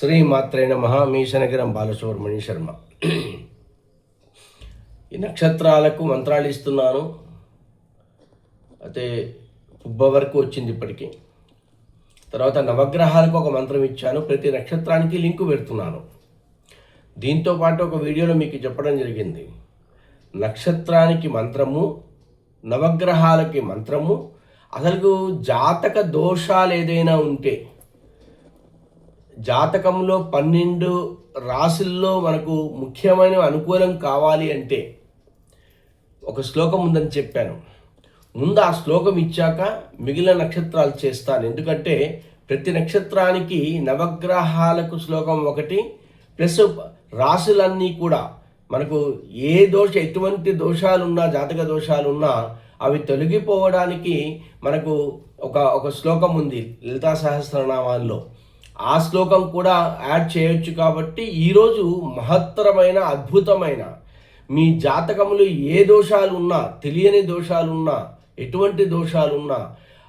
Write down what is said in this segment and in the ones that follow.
శ్రీ మాత్రే మహా మీ శనగిరం బాలసుబ్రహ్మణ్య శర్మ. ఈ నక్షత్రాలకు మంత్రాలు ఇస్తున్నాను. అయితే పుబ్బ వరకు వచ్చింది ఇప్పటికీ. తర్వాత నవగ్రహాలకు ఒక మంత్రం ఇచ్చాను. ప్రతి నక్షత్రానికి లింకు పెడుతున్నాను. దీంతో పాటు ఒక వీడియోలో మీకు చెప్పడం జరిగింది. నక్షత్రానికి మంత్రము నవగ్రహాలకి మంత్రము అసలు జాతక దోషాలు ఏదైనా ఉంటే జాతకంలో పన్నెండు రాశుల్లో మనకు ముఖ్యమైన అనుకూలం కావాలి అంటే ఒక శ్లోకం ఉందని చెప్పాను. ముందు ఆ శ్లోకం ఇచ్చాక మిగిలిన నక్షత్రాలు చేస్తాను. ఎందుకంటే ప్రతి నక్షత్రానికి నవగ్రహాలకు శ్లోకం ఒకటి ప్లస్ రాశులన్నీ కూడా మనకు ఏ దోష ఎటువంటి దోషాలున్నా జాతక దోషాలున్నా అవి తొలగిపోవడానికి మనకు ఒక ఒక శ్లోకం ఉంది లలితా సహస్రనామాల్లో. ఆ శ్లోకం కూడా యాడ్ చేయొచ్చు కాబట్టి ఈరోజు మహత్తరమైన అద్భుతమైన మీ జాతకములు ఏ దోషాలు ఉన్నా తెలియని దోషాలున్నా ఎటువంటి దోషాలు ఉన్నా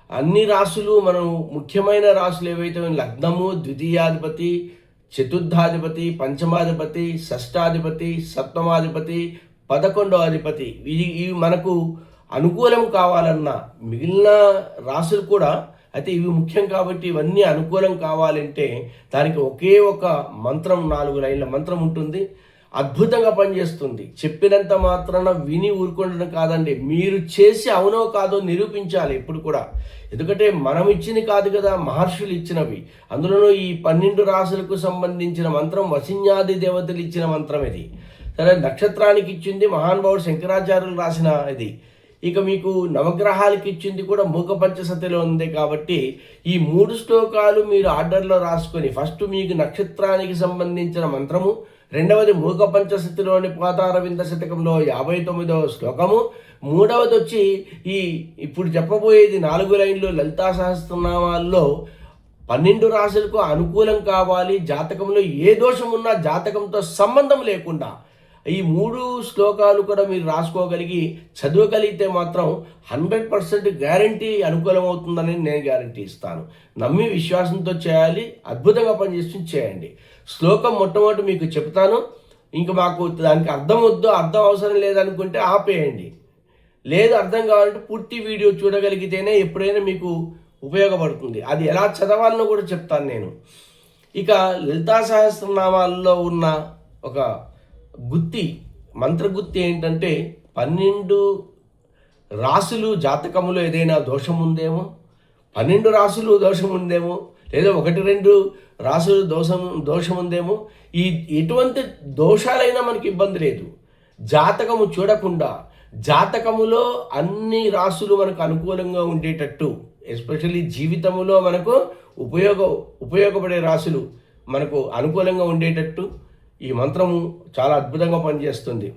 అన్ని రాసులు మనం ముఖ్యమైన రాసులు ఏవైతే లగ్నము ద్వితీయాధిపతి చతుర్థాధిపతి పంచమాధిపతి షష్టాధిపతి సప్తమాధిపతి పదకొండో అధిపతి ఇవి ఇవి మనకు అనుకూలం కావాలన్నా మిగిలిన రాసులు కూడా అయితే ఇవి ముఖ్యం కాబట్టి ఇవన్నీ అనుకూలం కావాలంటే దానికి ఒకే ఒక మంత్రం నాలుగు లైన్ల మంత్రం ఉంటుంది. అద్భుతంగా పనిచేస్తుంది. చెప్పినంత మాత్రాన విని ఊరుకుండడం కాదండి. మీరు చేసి అవునో కాదో నిరూపించాలి ఎప్పుడు కూడా. ఎందుకంటే మనం ఇచ్చింది కాదు కదా మహర్షులు ఇచ్చినవి. అందులోనూ ఈ పన్నెండు రాసులకు సంబంధించిన మంత్రం వసిన్యాది దేవతలు ఇచ్చిన మంత్రం ఇది. సరే నక్షత్రానికి ఇచ్చింది మహానుభావుడు శంకరాచార్యులు రాసిన ఇది. ఇక మీకు నవగ్రహాలకి ఇచ్చింది కూడా మూక పంచసతిలో ఉంది కాబట్టి ఈ మూడు శ్లోకాలు మీరు ఆర్డర్లో రాసుకొని ఫస్ట్ మీకు నక్షత్రానికి సంబంధించిన మంత్రము రెండవది మూక పంచశతిలోని పాతారవింద శతకంలో యాభై తొమ్మిదవ శ్లోకము మూడవది వచ్చి ఈ ఇప్పుడు చెప్పబోయేది నాలుగు లైన్లు లలితా సహస్రనామాల్లో పన్నెండు రాశులకు అనుకూలం కావాలి జాతకంలో ఏ దోషం ఉన్నా జాతకంతో సంబంధం లేకుండా ఈ మూడు శ్లోకాలు కూడా మీరు రాసుకోగలిగి చదవగలిగితే మాత్రం హండ్రెడ్ పర్సెంట్ గ్యారంటీ అనుకూలం అవుతుందని నేను గ్యారంటీ ఇస్తాను. నమ్మి విశ్వాసంతో చేయాలి అద్భుతంగా పనిచేసి చేయండి. శ్లోకం మొట్టమొదటి మీకు చెప్తాను. ఇంకా మాకు దానికి అర్థం వద్దు అర్థం అవసరం లేదనుకుంటే ఆపేయండి. లేదు అర్థం కావాలంటే పూర్తి వీడియో చూడగలిగితేనే ఎప్పుడైనా మీకు ఉపయోగపడుతుంది. అది ఎలా చదవాలనో కూడా చెప్తాను నేను. ఇక లలితా సహస్రనామాల్లో ఉన్న ఒక గుత్తి మంత్రగుత్తి ఏంటంటే పన్నెండు రాసులు జాతకములో ఏదైనా దోషం ఉందేమో పన్నెండు రాసులు దోషం ఉందేమో లేదా ఒకటి రెండు రాసులు దోషం దోషం ఉందేమో ఈ ఎటువంటి దోషాలైనా మనకి ఇబ్బంది లేదు. జాతకము చూడకుండా జాతకములో అన్ని రాసులు మనకు అనుకూలంగా ఉండేటట్టు ఎస్పెషల్లీ జీవితములో మనకు ఉపయోగ ఉపయోగపడే రాసులు మనకు అనుకూలంగా ఉండేటట్టు ఈ మంత్రము చాలా అద్భుతంగా పనిచేస్తుంది.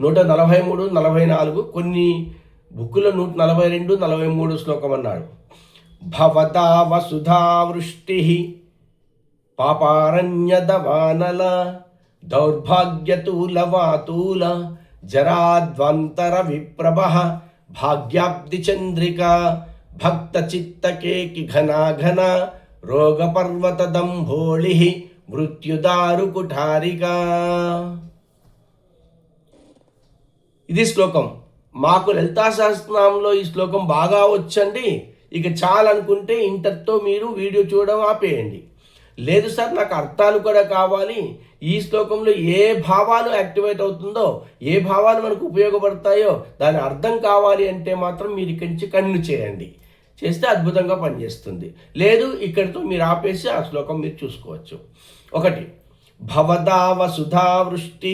నూట నలభై మూడు నలభై నాలుగు కొన్ని బుక్కుల నూట నలభై రెండు నలభై మూడు శ్లోకం అన్నాడు. భవతా వసుధావృష్టి పాపారణ్యదవానల దౌర్భాగ్యతూలవాతూల జరాద్వంతర విప్రభ భాగ్యాబ్ది చంద్రిక భక్త చిత్తకేకి ఘనాఘన రోగపర్వత దంభోళి మృత్యుదారు కుఠారిగా ఇది శ్లోకం. మాకు లలితా ఈ శ్లోకం బాగా వచ్చండి. ఇక చాలనుకుంటే ఇంటర్తో మీరు వీడియో చూడడం ఆపేయండి. లేదు సార్ నాకు అర్థాలు కూడా కావాలి. ఈ శ్లోకంలో ఏ భావాలు యాక్టివేట్ అవుతుందో ఏ భావాలు మనకు ఉపయోగపడతాయో దాని అర్థం కావాలి అంటే మాత్రం మీరు ఇక్కడి నుంచి కన్ను చేయండి. చేస్తే అద్భుతంగా పనిచేస్తుంది. లేదు ఇక్కడితో మీరు ఆపేసి ఆ శ్లోకం మీరు చూసుకోవచ్చు. ఒకటి భవదావ సుధావృష్టి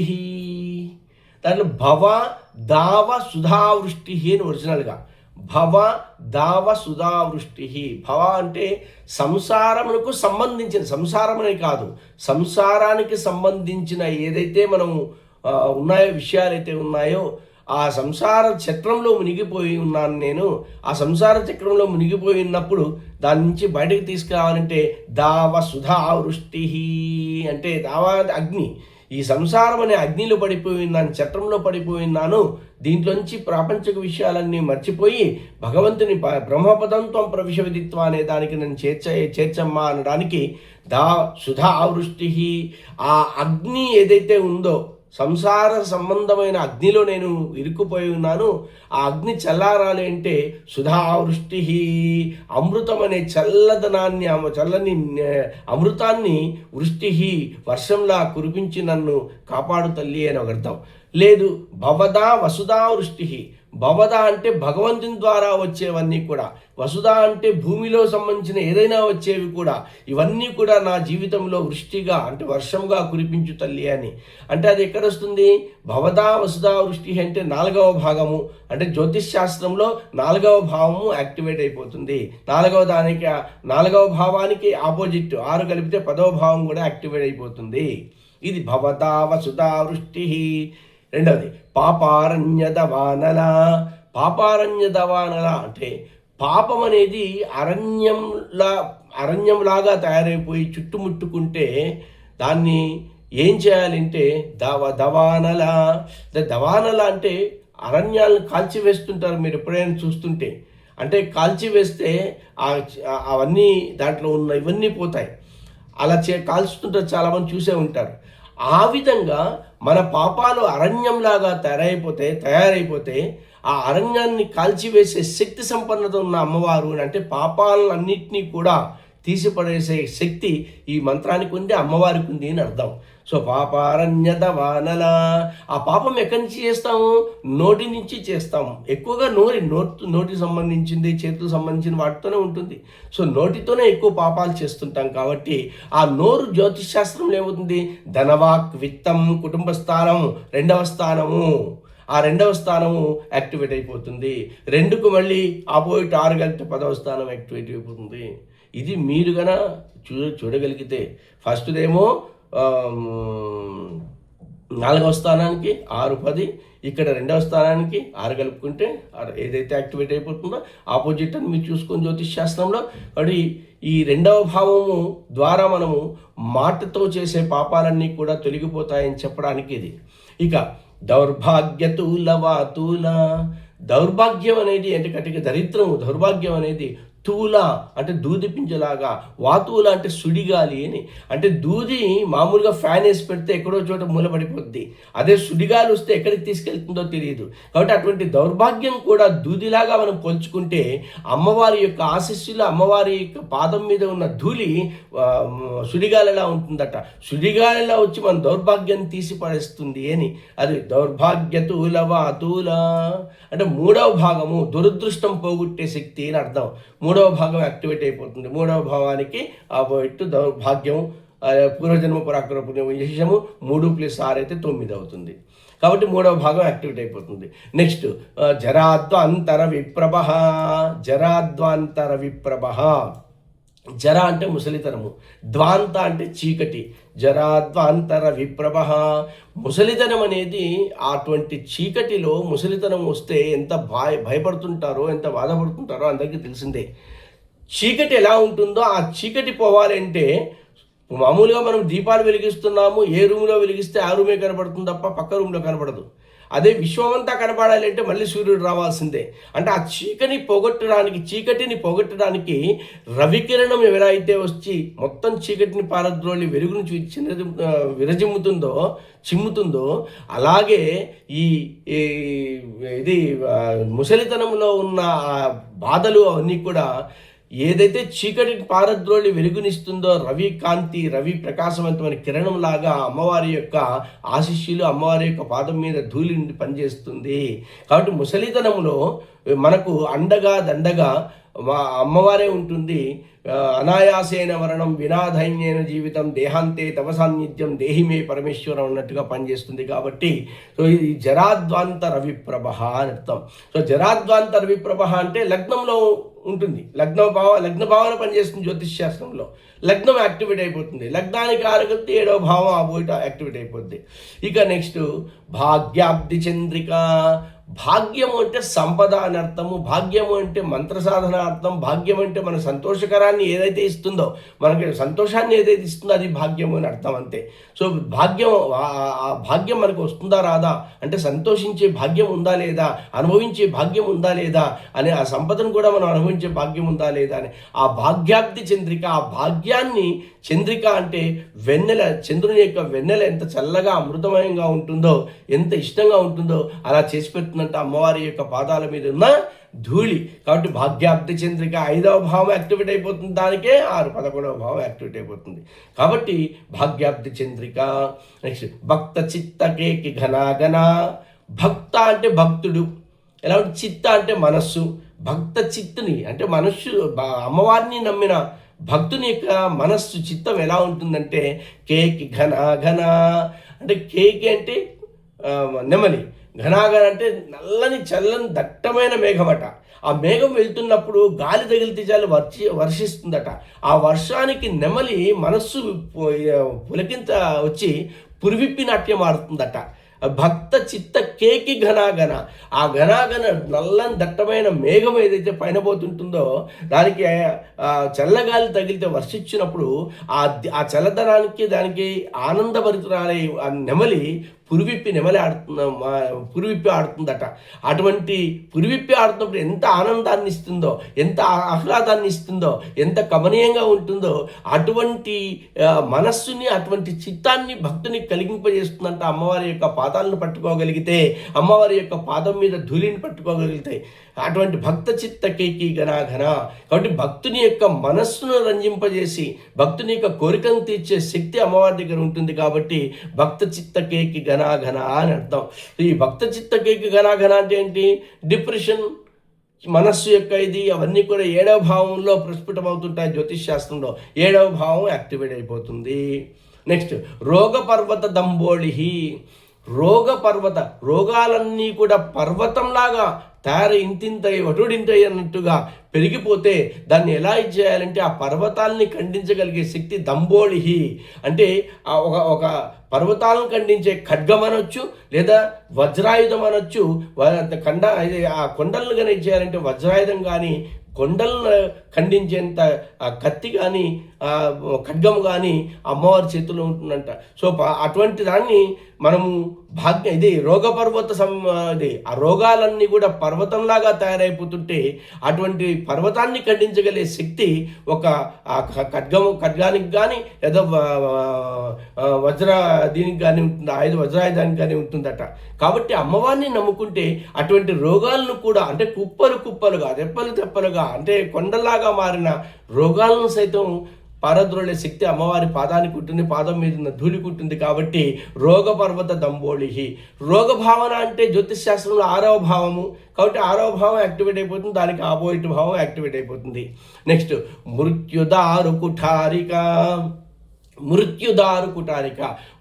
దాంట్లో భవ దావ సుధావృష్టి అని ఒరిజినల్గా. భవ దావ సుధావృష్టి. భవ అంటే సంసారమునకు సంబంధించిన సంసారం కాదు. సంసారానికి సంబంధించిన ఏదైతే మనం ఉన్నాయో విషయాలైతే ఉన్నాయో ఆ సంసార చక్రంలో మునిగిపోయి ఉన్నాను నేను. ఆ సంసార చక్రంలో మునిగిపోయి ఉన్నప్పుడు దాని నుంచి బయటకు తీసుకురావాలంటే దావ సుధా వృష్టి అంటే దావా అగ్ని. ఈ సంసారం అనే అగ్నిలో పడిపోయి చట్టంలో చట్రంలో దీంట్లోంచి ప్రాపంచిక విషయాలన్నీ మర్చిపోయి భగవంతుని బ్రహ్మపదంతో బ్రహ్మపదంత్వం ప్రవిశవిదిత్వ అనే దానికి నేను చేర్చ చేర్చమ్మా అనడానికి దా సుధా వృష్టి ఆ అగ్ని ఏదైతే ఉందో సంసార సంబంధమైన అగ్నిలో నేను ఇరుక్కుపోయి ఉన్నాను. ఆ అగ్ని చల్లారాలి అంటే సుధావృష్టి అమృతం అనే చల్లదనాన్ని అమ- చల్లని అమృతాన్ని వృష్టి వర్షంలా కురిపించి నన్ను కాపాడు తల్లి అని ఒక అర్థం లేదు భవదా వసుధా వృష్టి భవద అంటే భగవంతుని ద్వారా వచ్చేవన్నీ కూడా. వసుధ అంటే భూమిలో సంబంధించిన ఏదైనా వచ్చేవి కూడా. ఇవన్నీ కూడా నా జీవితంలో వృష్టిగా అంటే వర్షంగా కురిపించు తల్లి అని. అంటే అది ఎక్కడ వస్తుంది భవదా వసుధ వృష్టి అంటే నాలుగవ భాగము. అంటే జ్యోతిష్ శాస్త్రంలో నాలుగవ భావము యాక్టివేట్ అయిపోతుంది. నాలుగవ దానికి నాలుగవ భావానికి ఆపోజిట్. ఆరు కలిపితే పదవ భావం కూడా యాక్టివేట్ అయిపోతుంది. ఇది భవదా వసుధా వృష్టి. రెండవది పాపారణ్యద వానల పాపారణ్యద వానల అంటే పాపం అనేది అరణ్యంలా అరణ్యంలాగా తయారైపోయి చుట్టుముట్టుకుంటే దాన్ని ఏం చేయాలంటే దవ దవానల. దవానల అంటే అరణ్యాలను కాల్చివేస్తుంటారు మీరు ఎప్పుడైనా చూస్తుంటే. అంటే కాల్చివేస్తే అవన్నీ దాంట్లో ఉన్న ఇవన్నీ పోతాయి. అలా చే కాల్చుతుంటారు చాలామంది చూసే ఉంటారు. ఆ విధంగా మన పాపాలు అరణ్యంలాగా తయారైపోతే తయారైపోతే ఆ అరణ్యాన్ని కాల్చివేసే శక్తి సంపన్నత ఉన్న అమ్మవారు అని అంటే పాపాలన్నింటినీ కూడా తీసిపడేసే శక్తి ఈ మంత్రానికి ఉంది అమ్మవారికి ఉంది అని అర్థం. సో పాపారణ్యత వానల ఆ పాపం ఎక్కడి నుంచి చేస్తాము? నోటి నుంచి చేస్తాము. ఎక్కువగా నోరి నోటి నోటికి సంబంధించింది చేతులకు సంబంధించిన వాటితోనే ఉంటుంది. సో నోటితోనే ఎక్కువ పాపాలు చేస్తుంటాం కాబట్టి ఆ నోరు జ్యోతిష్ శాస్త్రంలో ఏమవుతుంది? ధనవాక్ విత్తం కుటుంబ స్థానం రెండవ స్థానము. ఆ రెండవ స్థానము యాక్టివేట్ అయిపోతుంది. రెండుకు మళ్ళీ ఆపోజిట్ ఆరు గంట పదవ స్థానం యాక్టివేట్ అయిపోతుంది. ఇది మీరు గన చూ చూడగలిగితే ఫస్ట్దేమో నాలుగవ స్థానానికి ఆరు పది ఇక్కడ రెండవ స్థానానికి ఆరు కలుపుకుంటే ఏదైతే యాక్టివేట్ అయిపోతుందో ఆపోజిట్ అని మీరు చూసుకొని జ్యోతిష్ శాస్త్రంలో కాబట్టి ఈ రెండవ భావము ద్వారా మనము మాటతో చేసే పాపాలన్నీ కూడా తొలగిపోతాయని చెప్పడానికి ఇది. ఇక దౌర్భాగ్యతూల వాతూల దౌర్భాగ్యం అనేది అంటే కటిక దరిద్రము దౌర్భాగ్యం అనేది తూలా అంటే దూది పింజలాగా వాతువుల అంటే సుడిగాలి అని. అంటే దూది మామూలుగా ఫ్యాన్ వేసి పెడితే ఎక్కడో చోట మూలపడిపోద్ది అదే సుడిగాలి వస్తే ఎక్కడికి తీసుకెళ్తుందో తెలియదు. కాబట్టి అటువంటి దౌర్భాగ్యం కూడా దూదిలాగా మనం పోల్చుకుంటే అమ్మవారి యొక్క ఆశస్సులు అమ్మవారి యొక్క పాదం మీద ఉన్న ధూళి సుడిగాలిలా ఉంటుందట. సుడిగాలిలా వచ్చి మన దౌర్భాగ్యం తీసి పడేస్తుంది అని. అది దౌర్భాగ్య తూల వాతూల. అంటే మూడవ భాగము దురదృష్టం పోగొట్టే శక్తి అని అర్థం. మూడవ భాగం యాక్టివేట్ అయిపోతుంది. మూడవ భావానికి ఆపోజిట్ దౌర్భాగ్యం పూర్వజన్మ పరాక్రమ పుణ్యం విశేషము మూడు ప్లస్ ఆరు అయితే తొమ్మిది అవుతుంది. కాబట్టి మూడవ భాగం యాక్టివేట్ అయిపోతుంది. నెక్స్ట్ జరాద్వాంతర విప్రభ జరాద్వాంతర విప్రభ. జర అంటే ముసలితనము ద్వాంత అంటే చీకటి జరాద్వాంతర విప్రభ. ముసలితనం అనేది అటువంటి చీకటిలో ముసలితనం వస్తే ఎంత భయ భయపడుతుంటారో ఎంత బాధపడుతుంటారో అందరికీ తెలిసిందే. చీకటి ఎలా ఉంటుందో ఆ చీకటి పోవాలంటే మామూలుగా మనం దీపాలు వెలిగిస్తున్నాము ఏ రూమ్లో వెలిగిస్తే ఆ రూమే కనబడుతుంది తప్ప పక్క రూమ్లో కనబడదు అదే విశ్వమంతా కనబడాలి అంటే మళ్ళీ సూర్యుడు రావాల్సిందే. అంటే ఆ చీకటిని పోగొట్టడానికి చీకటిని పోగొట్టడానికి రవికిరణం ఎవరైతే వచ్చి మొత్తం చీకటిని పారద్రోలి వెలుగును చిన్నది విరజిమ్ముతుందో చిమ్ముతుందో అలాగే ఈ ఇది ముసలితనంలో ఉన్న ఆ బాధలు అవన్నీ కూడా ఏదైతే చీకటి పారద్రోళి వెలుగునిస్తుందో రవి కాంతి రవి ప్రకాశవంతమైన కిరణం లాగా అమ్మవారి యొక్క ఆశిష్యులు అమ్మవారి యొక్క పాదం మీద ధూళి నుండి పనిచేస్తుంది. కాబట్టి ముసలితనంలో మనకు అండగా దండగా మా అమ్మవారే ఉంటుంది. అనాయాసేన వరణం వినాధైన్యైన జీవితం దేహాంతే తవ సాన్నిధ్యం దేహిమే పరమేశ్వరం అన్నట్టుగా పనిచేస్తుంది కాబట్టి సో ఇది జరాద్వాంత రవిప్రభ అని అర్థం. సో జరాద్వాంత రవిప్రభ అంటే లగ్నంలో ఉంటుంది. లగ్న భావ లగ్న భావన పనిచేస్తుంది జ్యోతిష్ శాస్త్రంలో. లగ్నం యాక్టివేట్ అయిపోతుంది. లగ్నానికి ఆరగలితే ఏడో భావం ఆ పోయిట యాక్టివేట్ అయిపోద్ది. ఇక నెక్స్ట్ భాగ్యాబ్ది చంద్రిక భాగ్యము అంటే సంపద అని అర్థము భాగ్యము అంటే మంత్ర సాధన అర్థం భాగ్యం అంటే మన సంతోషకరాన్ని ఏదైతే ఇస్తుందో మనకి సంతోషాన్ని ఏదైతే ఇస్తుందో అది భాగ్యము అని అర్థం అంతే. సో భాగ్యం ఆ భాగ్యం మనకు వస్తుందా రాదా? అంటే సంతోషించే భాగ్యం ఉందా లేదా? అనుభవించే భాగ్యం ఉందా లేదా? అనే ఆ సంపదను కూడా మనం అనుభవించే భాగ్యం ఉందా లేదా అని. ఆ భాగ్యాబ్ది చంద్రిక ఆ భాగ్యాన్ని చంద్రిక అంటే వెన్నెల చంద్రుని యొక్క వెన్నెల ఎంత చల్లగా అమృతమయంగా ఉంటుందో ఎంత ఇష్టంగా ఉంటుందో అలా చేసి పెడుతుందంటే అమ్మవారి యొక్క పాదాల మీద ఉన్న ధూళి. కాబట్టి భాగ్యాబ్ది చంద్రిక ఐదవ భావం యాక్టివేట్ అయిపోతుంది. దానికే ఆరు పదకొండవ భావం యాక్టివేట్ అయిపోతుంది. కాబట్టి భాగ్యాబ్ది చంద్రిక నెక్స్ట్ భక్త చిత్తకేకి ఘనాఘన. భక్త అంటే భక్తుడు. ఎలా అంటే చిత్త అంటే మనస్సు. భక్త చిత్తుని అంటే మనస్సు అమ్మవారిని నమ్మిన భక్తుని యొక్క మనస్సు చిత్తం ఎలా ఉంటుందంటే కేకి ఘన ఘన. అంటే కేకి అంటే నెమలి. ఘనాఘన అంటే నల్లని చల్లని దట్టమైన మేఘమట. ఆ మేఘం వెళ్తున్నప్పుడు గాలి తగిలితే చాలు వర్షి వర్షిస్తుందట. ఆ వర్షానికి నెమలి మనస్సు పులకింత వచ్చి పురివిప్పి నాట్యం ఆడుతుందట. భక్త చిత్త కేకి ఘనాఘన. ఆ ఘనాఘన నల్లని దట్టమైన మేఘం ఏదైతే పైన పోతుంటుందో దానికి చల్లగాలి తగిలితే వర్షించినప్పుడు ఆ ఆ చల్లదనానికి దానికి ఆనందభరితురాలై ఆ నెమలి పురివిప్పి నెమలి ఆడుతున్న పురివిప్పి ఆడుతుందట. అటువంటి పురివిప్పి ఆడుతున్నప్పుడు ఎంత ఆనందాన్ని ఇస్తుందో ఎంత ఆహ్లాదాన్ని ఇస్తుందో ఎంత కమనీయంగా ఉంటుందో అటువంటి మనస్సుని అటువంటి చిత్తాన్ని భక్తుని కలిగింపజేస్తుందంట అమ్మవారి యొక్క పాదాలను పట్టుకోగలిగితే అమ్మవారి యొక్క పాదం మీద ధూళిని పట్టుకోగలిగితే. అటువంటి భక్త చిత్త కేకి ఘనాఘన కాబట్టి భక్తుని యొక్క మనస్సును రంజింపజేసి భక్తుని యొక్క కోరికను తీర్చే శక్తి అమ్మవారి దగ్గర ఉంటుంది కాబట్టి భక్త చిత్త కేకి ఘనాఘన అని అర్థం. ఈ భక్త చిత్త కేకి ఘనాఘన అంటే ఏంటి? డిప్రెషన్ మనస్సు యొక్క ఇది అవన్నీ కూడా ఏడవ భావంలో ప్రస్ఫుటమవుతుంటాయి జ్యోతిష్ శాస్త్రంలో ఏడవ భావం యాక్టివేట్ అయిపోతుంది. నెక్స్ట్ రోగ పర్వత దంబోళి రోగ పర్వత రోగాలన్నీ కూడా పర్వతంలాగా తయారు ఇంతింత వటుడింతై అన్నట్టుగా పెరిగిపోతే దాన్ని ఎలా చేయాలంటే ఆ పర్వతాలని ఖండించగలిగే శక్తి దంబోళిహి. అంటే ఒక ఒక పర్వతాలను ఖండించే ఖడ్గం అనొచ్చు లేదా వజ్రాయుధం అనొచ్చు. కండ ఆ కొండలను కానీ చేయాలంటే వజ్రాయుధం కానీ కొండలను ఖండించేంత ఆ కత్తి కానీ ఖడ్గం కానీ అమ్మవారి చేతిలో ఉంటుందంట. సో అటువంటి దాన్ని మనము భాగ్యం ఇది రోగపర్వత సం ఇది ఆ రోగాలన్నీ కూడా పర్వతంలాగా తయారైపోతుంటే అటువంటి పర్వతాన్ని ఖండించగలిగే శక్తి ఒక ఖడ్గము ఖడ్గానికి కానీ లేదా వజ్ర దీనికి కానీ ఉంటుంది ఆయుధ వజ్రాయుధానికి కానీ ఉంటుందట. కాబట్టి అమ్మవారిని నమ్ముకుంటే అటువంటి రోగాలను కూడా అంటే కుప్పలు కుప్పలుగా తెప్పలు తెప్పలుగా అంటే కొండలాగా మారిన రోగాలను సైతం పారద్రోళే శక్తి అమ్మవారి పాదానికి ఉంటుంది పాదం మీద ఉన్న ధూళి కుట్టుంది కాబట్టి రోగపర్వత దంబోళిహి. రోగభావన రోగ భావన అంటే జ్యోతిష్ శాస్త్రంలో ఆరవ భావము. కాబట్టి ఆరవ భావం యాక్టివేట్ అయిపోతుంది దానికి ఆపోజిట్ భావం యాక్టివేట్ అయిపోతుంది. నెక్స్ట్ మృత్యుదారు కుఠారిక. మృత్యుదారు కుటారిక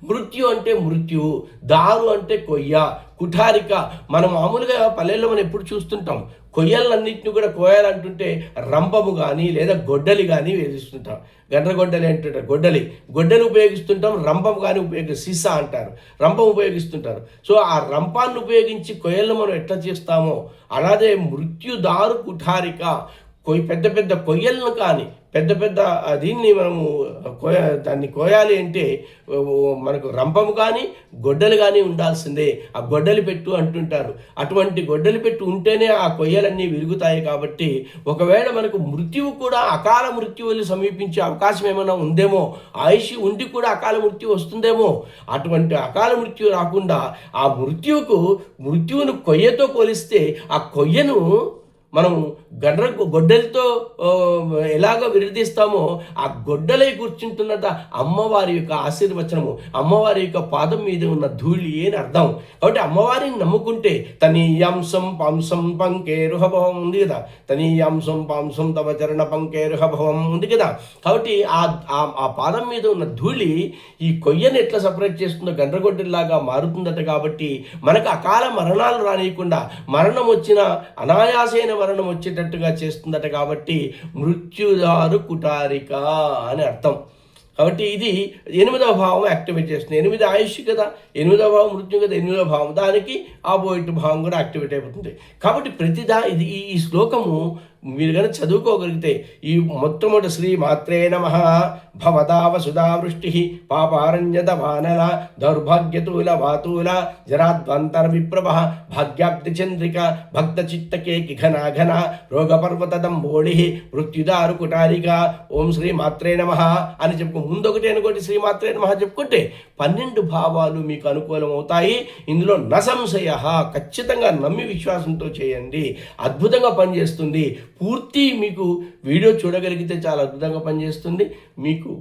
మృత్యు అంటే మృత్యువు దారు అంటే కొయ్య. కుఠారిక. మనం మామూలుగా పల్లెల్లో మనం ఎప్పుడు చూస్తుంటాం. కొయ్యలన్నింటినీ కూడా కోయాలంటుంటే రంపము కానీ లేదా గొడ్డలి కానీ వేధిస్తుంటాం గొడ్డలి అంటుంటారు. గొడ్డలి. గొడ్డలి ఉపయోగిస్తుంటాం రంపం కానీ ఉపయోగి సీసా అంటారు. రంపం ఉపయోగిస్తుంటారు. సో ఆ రంపాన్ని ఉపయోగించి కొయ్యలను మనం ఎట్లా చేస్తామో అలాగే మృత్యుదారు కుఠారిక. కొయ్యి పెద్ద పెద్ద కొయ్యలను కానీ పెద్ద పెద్ద దీన్ని మనము కోయ దాన్ని కోయాలి అంటే మనకు రంపము కానీ గొడ్డలు కానీ ఉండాల్సిందే. ఆ గొడ్డలు పెట్టు అంటుంటారు. అటువంటి గొడ్డలు పెట్టు ఉంటేనే ఆ కొయ్యలన్నీ విరుగుతాయి కాబట్టి ఒకవేళ మనకు మృత్యువు కూడా అకాల మృత్యువులు సమీపించే అవకాశం ఏమైనా ఉందేమో ఆయుష్ ఉండి కూడా అకాల మృత్యు వస్తుందేమో అటువంటి అకాల మృత్యు రాకుండా ఆ మృత్యువుకు మృత్యువును కొయ్యతో పోలిస్తే ఆ కొయ్యను మనం గడ్ర గొడ్డలతో ఎలాగ విరదీస్తామో ఆ గొడ్డలై కూర్చుంటున్నట అమ్మవారి యొక్క ఆశీర్వచనము అమ్మవారి యొక్క పాదం మీద ఉన్న ధూళి అని అర్థం. కాబట్టి అమ్మవారిని నమ్ముకుంటే తనీయాంశం పాంసం పంకేరుహభవం ఉంది కదా. తనీయాంశం పాంసం తవ చరణ పంకేరుహభవం ఉంది కదా. కాబట్టి ఆ ఆ పాదం మీద ఉన్న ధూళి ఈ కొయ్యని ఎట్లా సపరేట్ చేస్తుందో గండ్రగొడ్డల్లాగా మారుతుందట కాబట్టి మనకు అకాల మరణాలు రానియకుండా మరణం వచ్చిన అనాయాసైన మరణం వచ్చేటట్టుగా చేస్తుందట కాబట్టి మృత్యుదారు కుటారిక అని అర్థం. కాబట్టి ఇది ఎనిమిదవ భావం యాక్టివేట్ చేస్తుంది. ఎనిమిది ఆయుష్ కదా ఎనిమిదవ భావం మృత్యు కదా ఎనిమిదవ భావం. దానికి ఆపోజిట్ భావం కూడా యాక్టివేట్ అయిపోతుంది. కాబట్టి ప్రతిదా ఇది ఈ ఈ శ్లోకము మీరు కనుక చదువుకోగలిగితే ఈ మొట్టమొదటి శ్రీ మాత్రే నమ. భవతావసుధావృష్టి పాపారణ్యత వానల దౌర్భాగ్యతూల వాతూల జరాద్వంతర విప్రభ భాగ్యాబ్ది చంద్రిక భక్త చిత్తకేకి ఘన ఘన రోగపర్వతదంబోళి. మృత్యుదారు కుటారిక ఓం శ్రీ మాత్రే నమ అని చెప్పుకో ముందొకటి అనుకోటి శ్రీ మాత్రే నమ చెప్పుకుంటే పన్నెండు భావాలు మీకు అనుకూలం అవుతాయి ఇందులో నసంశయ ఖచ్చితంగా నమ్మి విశ్వాసంతో చేయండి. అద్భుతంగా పనిచేస్తుంది. పూర్తి మీకు వీడియో చూడగలిగితే చాలా అద్భుతంగా పనిచేస్తుంది. మీకు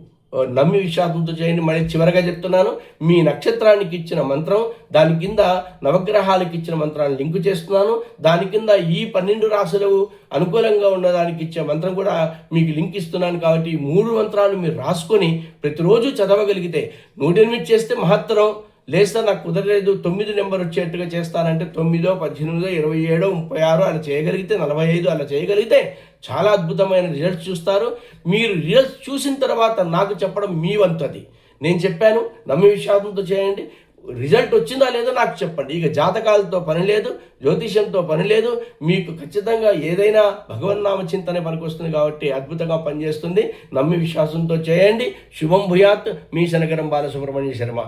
నమ్మి విశ్వాసంతో చేయండి. మళ్ళీ చివరగా చెప్తున్నాను మీ నక్షత్రానికి ఇచ్చిన మంత్రం దాని కింద నవగ్రహాలకు ఇచ్చిన మంత్రాన్ని లింకు చేస్తున్నాను. దాని కింద ఈ పన్నెండు రాశులు అనుకూలంగా ఉన్నదానికి ఇచ్చే మంత్రం కూడా మీకు లింక్ ఇస్తున్నాను కాబట్టి ఈ మూడు మంత్రాలు మీరు రాసుకొని ప్రతిరోజు చదవగలిగితే నూటెనిమిది చేస్తే మహత్తరం. లేదా నాకు కుదరలేదు తొమ్మిది నెంబర్ వచ్చేట్టుగా చేస్తానంటే తొమ్మిదో పద్దెనిమిదో ఇరవై ఏడో ముప్పై ఆరో అలా చేయగలిగితే నలభై ఐదు అలా చేయగలిగితే చాలా అద్భుతమైన రిజల్ట్స్ చూస్తారు. మీరు రిజల్ట్స్ చూసిన తర్వాత నాకు చెప్పడం మీ వంతు అది నేను చెప్పాను నమ్మి విశ్వాసంతో చేయండి. రిజల్ట్ వచ్చిందా లేదో నాకు చెప్పండి. ఇక జాతకాలతో పని లేదు జ్యోతిష్యంతో పని లేదు. మీకు ఖచ్చితంగా ఏదైనా భగవన్నామ చింతనే పనికొస్తుంది కాబట్టి అద్భుతంగా పనిచేస్తుంది. నమ్మి విశ్వాసంతో చేయండి. శుభం భూయాత్. మీ శనకరం బాలసుబ్రహ్మణ్య శర్మ.